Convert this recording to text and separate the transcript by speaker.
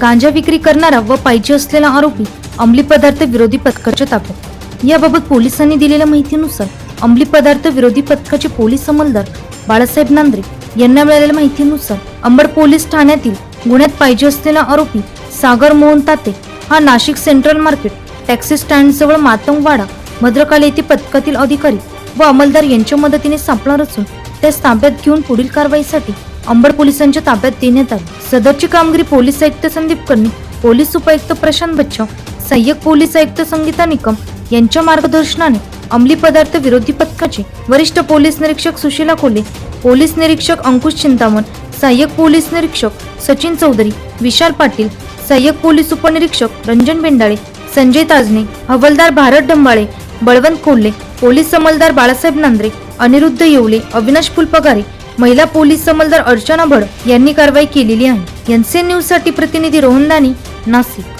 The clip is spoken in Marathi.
Speaker 1: गांजा विक्री करणारा व पाहिजे असलेला आरोपी अंमली पदार्थ विरोधी पथकाच्या ताब्यात. याबाबत पोलिसांनी दिलेल्या माहितीनुसार अंमली पदार्थ विरोधी पथकाचे पोलीस अंमलदार बाळासाहेब नांद्रे यांना मिळालेल्या माहितीनुसार अंबड पोलीस ठाण्यातील गुन्ह्यात पाहिजे असलेला आरोपी सागर मोहन ताते हा नाशिक सेंट्रल मार्केट टॅक्सी स्टँडजवळ मातंगवाडा भद्रकाली येथे पथकातील अधिकारी व अंमलदार यांच्या मदतीने सापळा असून त्यास ताब्यात घेऊन पुढील कारवाईसाठी अंबड पोलिसांच्या ताब्यात देण्यात आली. सदरची कामगिरी पोलीस आयुक्त संदीप कर्णी पोलीस उपायुक्त प्रशांत बच्चव सहाय्यक पोलीस आयुक्त संगीता निकम यांच्या मार्गदर्शनाने अंमली पदार्थ विरोधी पथकाचे वरिष्ठ पोलीस निरीक्षक सुशीला कोले पोलीस निरीक्षक अंकुश चिंतामण सहाय्यक पोलीस निरीक्षक सचिन चौधरी विशाल पाटील सहाय्यक पोलीस उपनिरीक्षक रंजन बेंडाळे संजय ताजने हवलदार भारत डंबाळे बळवंत कोल्हे पोलीस अंमलदार बाळासाहेब नांद्रे अनिरुद्ध येवले अविनाश फुलपगारे महिला पोलीस समलदार अर्चना भड यांनी कारवाई केलेली आहे. एनसीएन न्यूजसाठी प्रतिनिधी रोहन दानी नाशिक.